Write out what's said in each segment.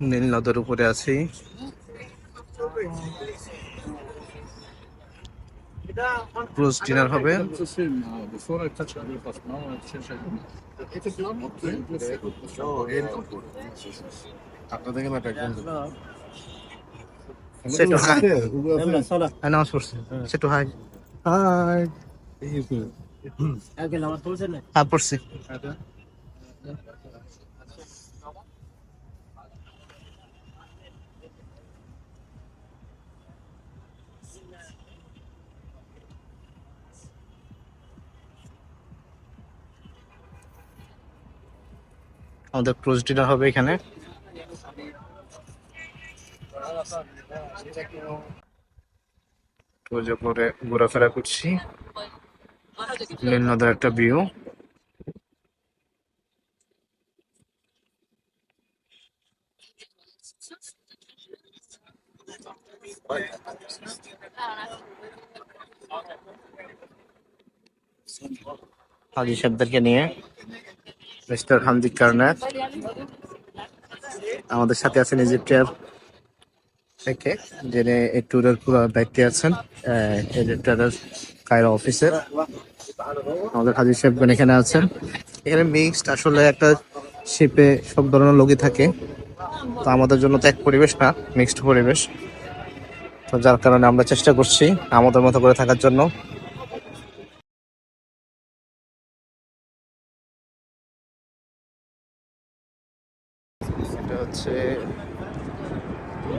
নীল নদের উপরে আছি। ক্রুজ ডিনার হবে। হ্যাঁ পড়ছি। আমাদের ক্রুজ ডিনার হবে এখানে। করে ঘোরাফেরা করছি। নীল একটা ভিউ হাজি সাহেবদেরকে নিয়ে মিস্টার হামদিক কার্নার আমাদের সাথে আছেন ইজিপ্টিয়ার থেকে, যিনি এই ট্যুরের পুরো দায়িত্বে আছেন ইজিপ্টিয়ারের কায়রো অফিসের। আমাদের হাজির সাহেবগণ এখানে আছেন। এখানে মিক্সড আসলে একটা শিপে সব ধরনের লোকই থাকে। তো আমাদের জন্য তো এক পরিবেশ না মিক্সড পরিবেশ। তো যার কারণে আমরা চেষ্টা করছি আমাদের মতো করে থাকার জন্য। এটা হচ্ছে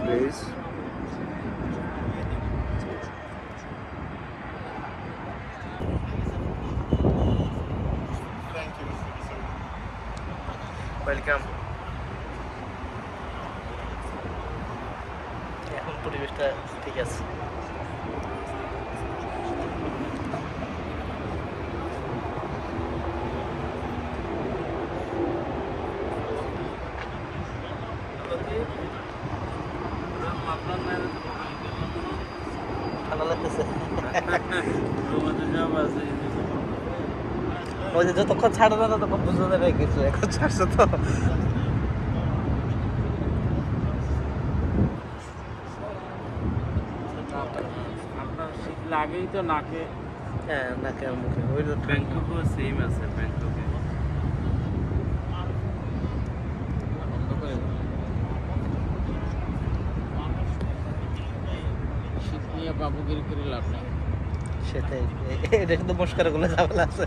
ব্রিজ। ওয়েলকাম পরিবেশটা ঠিক আছে। ওই যে যতক্ষণ ছাড়ে না ততক্ষণ বুঝতে যাবে কিছু। এখন ছাড়ছে তো। লাগেই তো নাকে। হ্যাঁ নাকে আর মুখে। ওই তো ব্যাংককও সেম আছে ব্যাংককে। শীত নিয়ে বাবুগিরি করে লাভ নেই। সেটাই। এটা কিন্তু মস্কারগুলো ঝামেলা আছে।